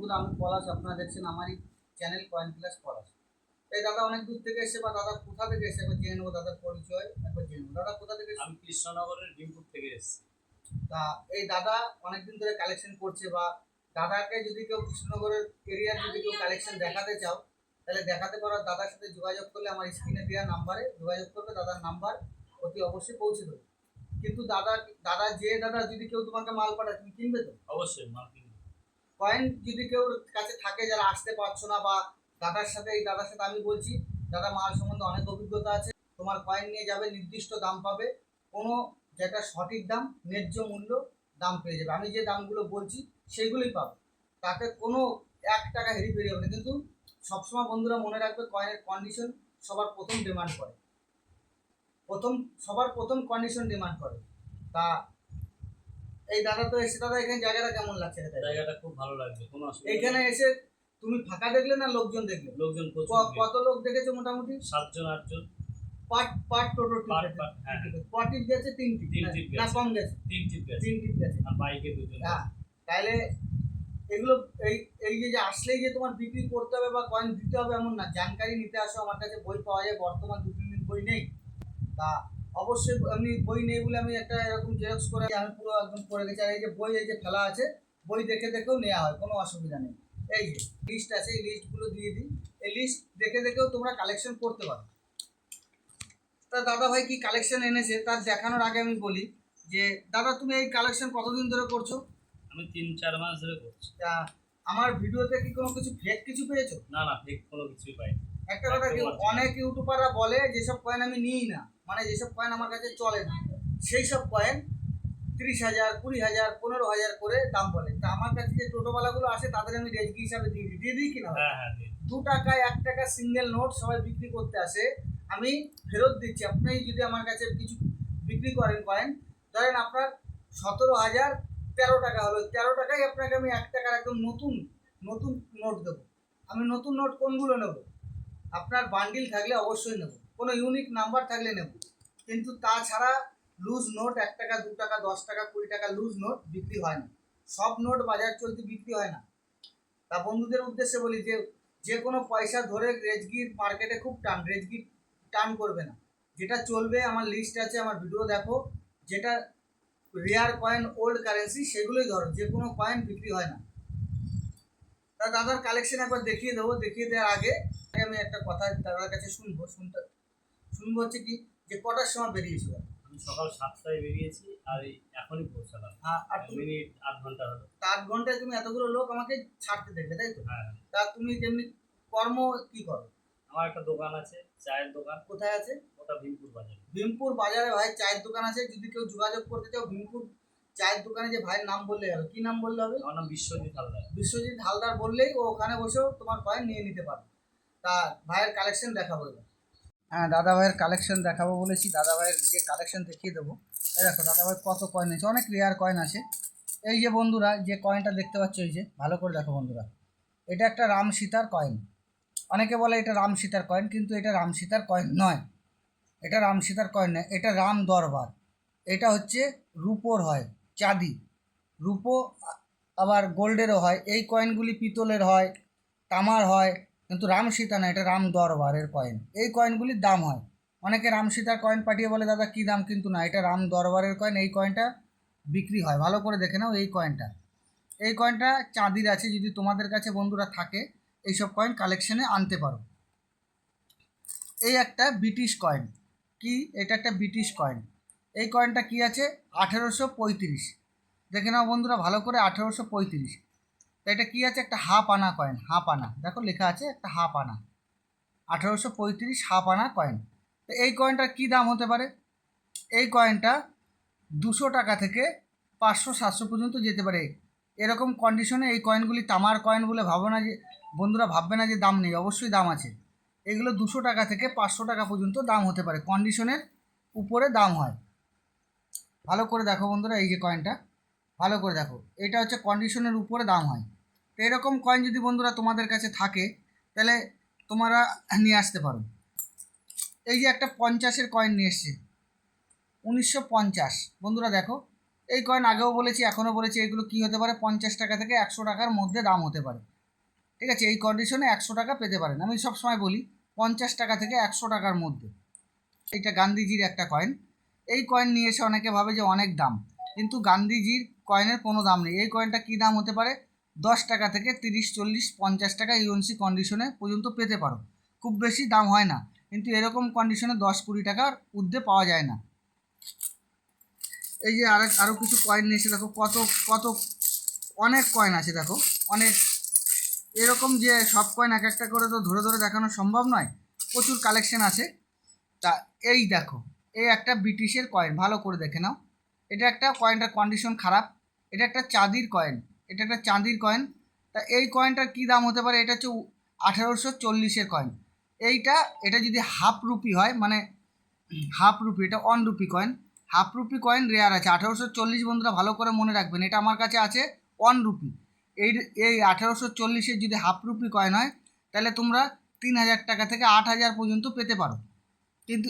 বন্ধুরা আমি পলাশ আপনারা দেখছেন আমারই চ্যানেল কয়েন প্লাস পলাশ এই দাদা অনেক দূর থেকে এসে বা দাদা কোথা থেকে এসে একবার জেনে নেব দাদার পরিচয় একবার জেনে নেব। দাদা কোথা থেকে আমি কৃষ্ণনগরের ডিমপুর থেকে এসেছি। তা এই দাদা অনেকদিন ধরে কালেকশন করছে বা দাদাকে যদি কেউ কৃষ্ণনগরের এরিয়ার যদি কেউ কালেকশন দেখাতে চাও তাহলে দেখাতে পারো দাদার সাথে যোগাযোগ করলে আমার স্ক্রিনে দেওয়া নাম্বারে যোগাযোগ করবে দাদার নাম্বার অতি অবশ্যই পৌঁছে দেবে। কিন্তু দাদা দাদা যে দাদা যদি কেউ তোমাকে মাল পাঠায় তুমি কিনবে তো? অবশ্যই মার্কিং কয়েন যদি কেউ কাছে থাকে, যারা আসতে পারছ না বা দাদার সাথে, এই দাদার সাথে আমি বলছি, দাদা মাল সম্বন্ধে অনেক অভিজ্ঞতা আছে। তোমার কয়েন নিয়ে যাবে, নির্দিষ্ট দাম পাবে। কোনো যেটা সঠিক দাম, ন্যায্য মূল্য দাম পেয়ে যাবে। আমি যে দামগুলো বলছি সেইগুলোই পাবে। তাতে কোনো এক টাকা হেরি ফেরি হবে না। কিন্তু সবসময় বন্ধুরা মনে রাখবে কয়েনের কন্ডিশন সবার প্রথম ডিমান্ড করে। প্রথম, সবার প্রথম কন্ডিশন ডিমান্ড করে। তা এই দাদা তো এসে দাদা এখানে জায়গাটা কেমন লাগছে জায়গাটা খুব ভালো লাগবে কোনো অসুবিধা এইখানে এসে তুমি ফাঁকা দেখলে না লোকজন দেখলে লোকজন কত লোক দেখেছ মোটামুটি? সাতজন আটজন। পার্ট পার্ট টোটো পার পার হ্যাঁ। পার টিপ গেছে তিন টিপ তিন না-। কম গেছে। তিন টিপ গেছে। তিন টিপ গেছে। আর বাইকে দুজন হ্যাঁ। তাহলে এগুলো এই এই যে যে আসলেই যে তোমার বিক্রি করতে হবে বা কয়েন দিতে হবে এমন না। জানকারি নিতে আসো। আমার কাছে বই পাওয়া যায়। বর্তমান দু তিন দিন বই নেই। তা অবশ্যই আমি বই নেই বলে আমি একটা এরকম জেরক্স করে আমি পুরো একদম করে গেছি। আর এই যে বই এই যে ফেলা আছে বই দেখে দেখেও নেওয়া হয় কোনো অসুবিধা নেই। এই যে লিস্ট আছে এই লিস্টগুলো দিয়ে দিই। এই লিস্ট দেখে দেখেও তোমরা কালেকশন করতে পারো। তা দাদা ভাই কি কালেকশন এনেছে? তার দেখানোর আগে আমি বলি যে দাদা তুমি এই কালেকশন কতদিন ধরে করছ? আমি তিন চার মাস ধরে করছি। তা আমার ভিডিওতে কি কোনো কিছু ফেক কিছু পেয়েছ? না না ফেক কোনো কিছুই পাইনি। একটা কথা কি অনেক ইউটিউবাররা বলে যেসব কয়েন আমি নিই না মানে যেসব কয়েন আমার কাছে চলে না সেই সব কয়েন তিরিশ হাজার কুড়ি হাজার পনেরো হাজার করে দাম বলে। তা আমার কাছে যে টোটোওয়ালাগুলো আসে তাদের আমি রেজকি হিসাবে দিয়ে দিই? দিয়ে দিই কিনা? হ্যাঁ হ্যাঁ দু টাকায় এক টাকা সিঙ্গেল নোট সবাই বিক্রি করতে আসে আমি ফেরত দিচ্ছি। আপনি যদি আমার কাছে কিছু বিক্রি করেন কয়েন ধরেন আপনার সতেরো হাজার তেরো টাকা হলো তেরো টাকায় আপনাকে আমি এক টাকার একদম নতুন নতুন নোট দেবো। আমি নতুন নোট কোনগুলো নেব? আপনার বান্ডিল থাকলে অবশ্যই নেব। কোনো ইউনিক নাম্বার থাকলে নেব। কিন্তু তাছাড়া লুজ নোট এক টাকা, দু টাকা, দশ টাকা, কুড়ি টাকা লুজ নোট বিক্রি হয় না সব নোট বাজার চলতে বিক্রি হয় না। তা বন্ধুদের উদ্দেশ্যে বলি যে যে কোনো পয়সা ধরে রেজগির মার্কেটে খুব টান রেজগির টান করবে না। যেটা চলবে, আমার লিস্ট আছে, আমার ভিডিও দেখো, যেটা রেয়ার কয়েন ওল্ড কারেন্সি সেগুলোই ধরো, যে কোনো কয়েন বিক্রি হয় না। তা দাদার কালেকশন একবার দেখিয়ে দেবো, দেখিয়ে দেওয়ার আগে আমি একটা কথা দাদার কাছে শুনব, শুনতে, শুনব হচ্ছে কি যে কটার সময় বেরিয়েছিল আমি সকাল সাতটায় বেরিয়েছি আর এই এখনই পৌঁছালাম। আ- আর তুমি মিনিট আধ ঘণ্টা হলো। আধ ঘন্টায় তুমি এতগুলো লোক আমাকে ছাড়তে দেখবে তাই তো? হ্যাঁ। তা তুমি যেমনি কর্ম কি করো? আমার একটা দোকান আছে চায়ের দোকান। কোথায় আছে? ওটা ভীমপুর বাজারে। ভীমপুর বাজারে ভাই চায়ের দোকান আছে যদি কেউ যোগাযোগ করতে চাও ভীমপুর চায়ের দোকানে যে ভাইয়ের নাম বললে হবে কি নাম বললে হবে? আমার নাম বিশ্বজিৎ হালদার। বিশ্বজিৎ হালদার বললেই ও ওখানে বসেও তোমার কয়েন নিয়ে নিতে পারবে। তা ভাইয়ের কালেকশন দেখাবো এবার। হ্যাঁ দাদা ভাইয়ের কালেকশন দেখাবো বলেছি। দাদা ভাইয়ের যে কালেকশন দেখিয়ে দেবো। এই দেখো দাদা ভাই কত কয়েন আছে অনেক রেয়ার কয়েন আছে। এই যে বন্ধুরা, যে কয়েনটা দেখতে পাচ্ছ, এই যে, ভালো করে দেখো বন্ধুরা। এটা একটা রাম সীতার কয়েন অনেকে বলে এটা রাম সীতার কয়েন কিন্তু এটা রাম সীতার কয়েন নয়। এটা রাম সীতার কয়েন নয়। এটা রাম দরবার। এটা হচ্ছে রূপোর হয়, চাঁদি। রূপো আবার গোল্ডেরও হয়। এই কয়েনগুলি পিতলের হয়, তামার হয় কিন্তু রাম সীতা না, এটা রাম দরবারের কয়েন এই কয়েনগুলির দাম হয়। অনেকে রাম সীতার কয়েন পাঠিয়ে বলে, দাদা, কী দাম? কিন্তু না, এটা রাম দরবারের কয়েন এই কয়েনটা বিক্রি হয়। ভালো করে দেখে নাও এই কয়েনটা এই কয়েনটা চাঁদির আছে, যদি তোমাদের কাছে বন্ধুরা থাকে, এইসব কয়েন কালেকশনে আনতে পারো। এই একটা ব্রিটিশ কয়েন কি? এটা একটা ব্রিটিশ কয়েন এই কয়েনটা কি আছে? আঠেরোশো পঁয়ত্রিশ। দেখে নাও বন্ধুরা, ভালো করে আঠেরোশো পঁয়ত্রিশ। তো এটা কি আছে? একটা হাফ আনা কয়েন হাফ আনা। দেখো লেখা আছে একটা হাফ আনা। আঠেরোশো পঁয়ত্রিশ হাফ আনা কয়েন তো এই কয়েনটার কী দাম হতে পারে? এই কয়েনটা দুশো টাকা থেকে পাঁচশো সাতশো পর্যন্ত যেতে পারে। এরকম কন্ডিশনে এই কয়েনগুলি তামার কয়েন বলে ভাবো না যে, বন্ধুরা ভাববে না যে দাম নেই, অবশ্যই দাম আছে। এগুলো দুশো টাকা থেকে পাঁচশো টাকা পর্যন্ত দাম হতে পারে। কন্ডিশনের উপরে দাম হয়। ভালো করে দেখো বন্ধুরা এই যে কয়েনটা ভালো করে দেখো। এটা হচ্ছে কন্ডিশনের উপরে দাম হয়। তো এরকম কয়েন যদি বন্ধুরা তোমাদের কাছে থাকে, তাহলে তোমরা নিয়ে আসতে পারো। এই যে একটা পঞ্চাশের কয়েন নিয়ে এসছে। উনিশশো পঞ্চাশ। বন্ধুরা দেখো, এই কয়েন আগেও বলেছি, এখনও বলেছি, এগুলো কি হতে পারে? পঞ্চাশ টাকা থেকে একশো টাকার মধ্যে দাম হতে পারে। ঠিক আছে, এই কন্ডিশনে একশো টাকা পেতে পারেন। আমি সব সময় বলি, পঞ্চাশ টাকা থেকে একশো টাকার মধ্যে। এটা গান্ধীজির একটা কয়েন এই কয়েন নিয়ে এসে অনেকে ভাবে যে অনেক দাম। কিন্তু গান্ধীজির কয়েনের কোনো দাম নেই। এই কয়েনটা কী দাম হতে পারে? দশ টাকা থেকে তিরিশ, চল্লিশ, পঞ্চাশ টাকা ইউএনসি কন্ডিশনে পর্যন্ত পেতে পারো। খুব বেশি দাম হয় না, কিন্তু এরকম কন্ডিশনে দশ, কুড়ি টাকার ঊর্ধ্বে পাওয়া যায় না। এই যে আর আরও কিছু কয়েন নিয়েছে দেখো, কত কত, অনেক কয়েন আছে দেখো, অনেক। এরকম যে সব কয়েন এক একটা করে তো ধরে ধরে দেখানো সম্ভব নয়, প্রচুর কালেকশন আছে। তা এই দেখো, এই একটা ব্রিটিশের কয়েন ভালো করে দেখে নাও। এটা একটা কয়েনটার কন্ডিশন খারাপ। এটা একটা চাঁদির কয়েন এটা একটা চাঁদির কয়েন তা এই কয়েনটার কী দাম হতে পারে? এটা হচ্ছে আঠেরোশো চল্লিশের কয়েন এইটা, এটা যদি হাফ রুপি হয় মানে হাফ রুপি এটা one rupee coin half rupee coin rare আছে। আঠেরোশো চল্লিশ বন্ধুরা ভালো করে মনে রাখবেন, এটা আমার কাছে আছে অন রুপি এই এই আঠেরোশো চল্লিশের যদি হাফ রুপি কয়েন হয়, তাহলে তোমরা তিন হাজার টাকা থেকে আট হাজার পর্যন্ত পেতে পারো। কিন্তু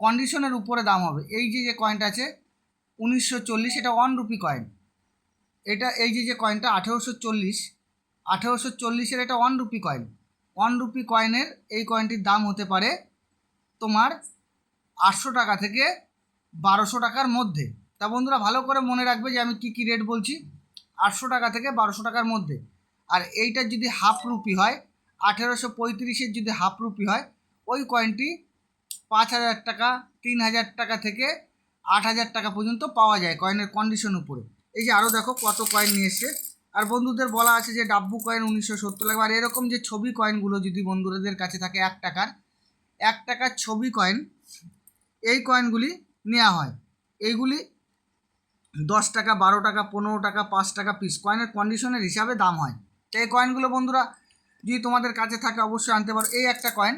কন্ডিশনের উপরে দাম হবে। এই যে যে কয়েনটা আছে উনিশশো চল্লিশ, এটা ওয়ান রুপি কয়েন এটা এই যে যে কয়েনটা আঠেরোশো চল্লিশ, আঠেরোশো চল্লিশের এটা one rupee coin one rupee কয়েনের এই কয়েনটির দাম হতে পারে তোমার আটশো টাকা থেকে বারোশো টাকার মধ্যে। তা বন্ধুরা, ভালো করে মনে রাখবে যে আমি কী কী রেট বলছি? আটশো টাকা থেকে বারোশো টাকার মধ্যে। আর এইটার যদি হাফ রুপি হয়, আঠেরোশো পঁয়ত্রিশের যদি হাফ রুপি হয়, ওই কয়েনটি পাঁচ হাজার টাকা, তিন হাজার টাকা থেকে আট হাজার টাকা পর্যন্ত পাওয়া যায় কয়েনের কন্ডিশন উপরে। এই যে আরও দেখো কত কয়েন নিয়ে এসছে। আর বন্ধুদের বলা আছে যে ডাব্বু কয়েন উনিশশো সত্তর লাগবে। আর এরকম যে ছবি কয়েনগুলো যদি বন্ধুদের কাছে থাকে এক টাকার এক টাকার ছবি কয়েন এই কয়েনগুলি নেওয়া হয়। এইগুলি দশ টাকা, বারো টাকা, পনেরো টাকা, পাঁচ টাকা পিস কয়েনের কন্ডিশনের হিসাবে দাম হয়। তো এই কয়েনগুলো বন্ধুরা যদি তোমাদের কাছে থাকে অবশ্যই আনতে পারো। এই একটা কয়েন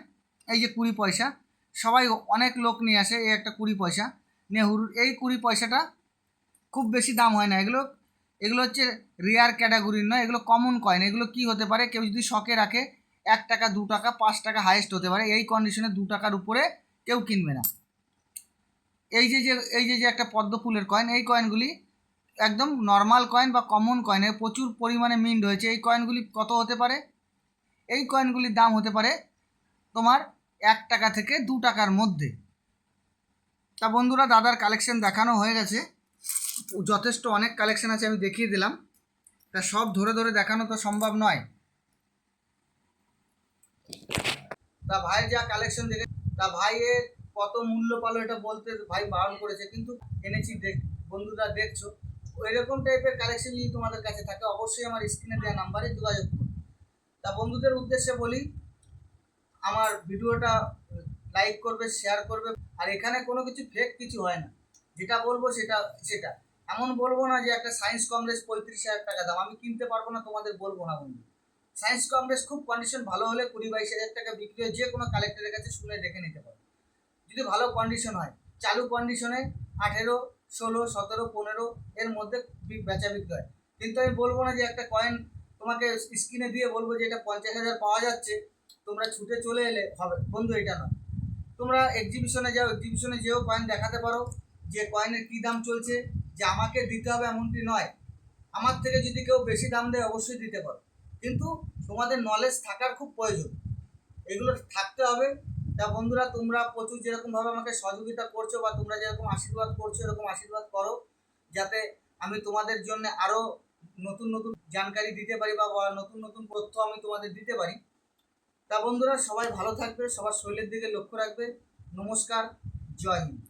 এই যে কুড়ি পয়সা, সবাই অনেক লোক নিয়ে আসে এই একটা কুড়ি পয়সা। নেহরুর এই কুড়ি পয়সাটা খুব বেশি দাম হয় না। এগুলো এগুলো হচ্ছে রেয়ার ক্যাটাগরির নয়, এগুলো কমন কয়েন এগুলো কি হতে পারে? কেউ যদি শখে রাখে, এক টাকা, দু টাকা, পাঁচ টাকা হাইয়েস্ট হতে পারে। এই কন্ডিশনে দু টাকার উপরে কেউ কিনবে না। এই যে যে, এই যে যে একটা পদ্ম ফুলের কয়েন এই কয়েনগুলি একদম নর্মাল কয়েন বা কমন কয়েন প্রচুর পরিমাণে মিন্ট হয়েছে। এই কয়েনগুলি কত হতে পারে? এই কয়েনগুলির দাম হতে পারে তোমার এক টাকা থেকে দু টাকার মধ্যে। তা বন্ধুরা, দাদার কালেকশন দেখানো হয়ে গেছে। যথেষ্ট অনেক কালেকশন আছে, আমি দেখিয়ে দিলাম। তা সব ধরে ধরে দেখানো তো সম্ভব নয়। তা ভাই যা কালেকশন দেখে, তা ভাইয়ের কত মূল্য পালো এটা বলতে ভাই বারণ করেছে, কিন্তু এনেছি দেখ, বন্ধুরা দেখছ। এরকম টাইপের কালেকশন যদি তোমাদের কাছে থাকে, অবশ্যই আমার স্ক্রিনে দেওয়া নাম্বারে যোগাযোগ করো। তা বন্ধুদের উদ্দেশ্যে বলি, আমার ভিডিওটা লাইক করবে শেয়ার করবে, আর এখানে কোনো কিছু ফেক কিছু হয় না। যেটা বলব সেটা সেটা। এমন বলব না যে একটা সায়েন্স কংগ্রেস পঁয়ত্রিশ হাজার টাকা দাম। আমি কিনতে পারব না, তোমাদের বলব না বন্ধু। সায়েন্স কংগ্রেস খুব কন্ডিশন ভালো হলে কুড়ি বাইশ হাজার টাকা বিক্রি হয়, যে কোনো কালেক্টরের কাছে শুনে দেখে নিতে পারো। যদি ভালো কন্ডিশন হয়, চালু কন্ডিশনে আঠেরো, ষোলো, সতেরো, পনেরো এর মধ্যে বেচা বিক্রি হয়। কিন্তু আমি বলব না যে একটা কয়েন তোমাকে স্ক্রিনে দিয়ে বলব যে এটা পঞ্চাশ হাজার পাওয়া যাচ্ছে, তোমরা ছুটে চলে এলে হবে। বন্ধু, এটা নয়। তোমরা এক্সিবিশনে যাও এক্সিবিশনে যেও কয়েন দেখাতে পারো যে কয়েনের কী দাম চলছে, যে আমাকে দিতে হবে এমনটি নয়। আমার থেকে যদি কেউ বেশি দাম দেয়, অবশ্যই দিতে পারো। কিন্তু তোমাদের নলেজ থাকার খুব প্রয়োজন। এগুলো থাকতে হবে। তা বন্ধুরা, তোমরা প্রচুর যেরকমভাবে আমাকে সহযোগিতা করছ বা তোমরা যেরকম আশীর্বাদ করছ, এরকম আশীর্বাদ করো, যাতে আমি তোমাদের জন্য আরও নতুন নতুন জানকারি দিতে পারি বা নতুন নতুন তথ্য আমি তোমাদের দিতে পারি। তা বন্ধুরা সবাই ভালো থাকবে সবার শরীরের দিকে লক্ষ্য রাখবে। নমস্কার জয় হিন্দ।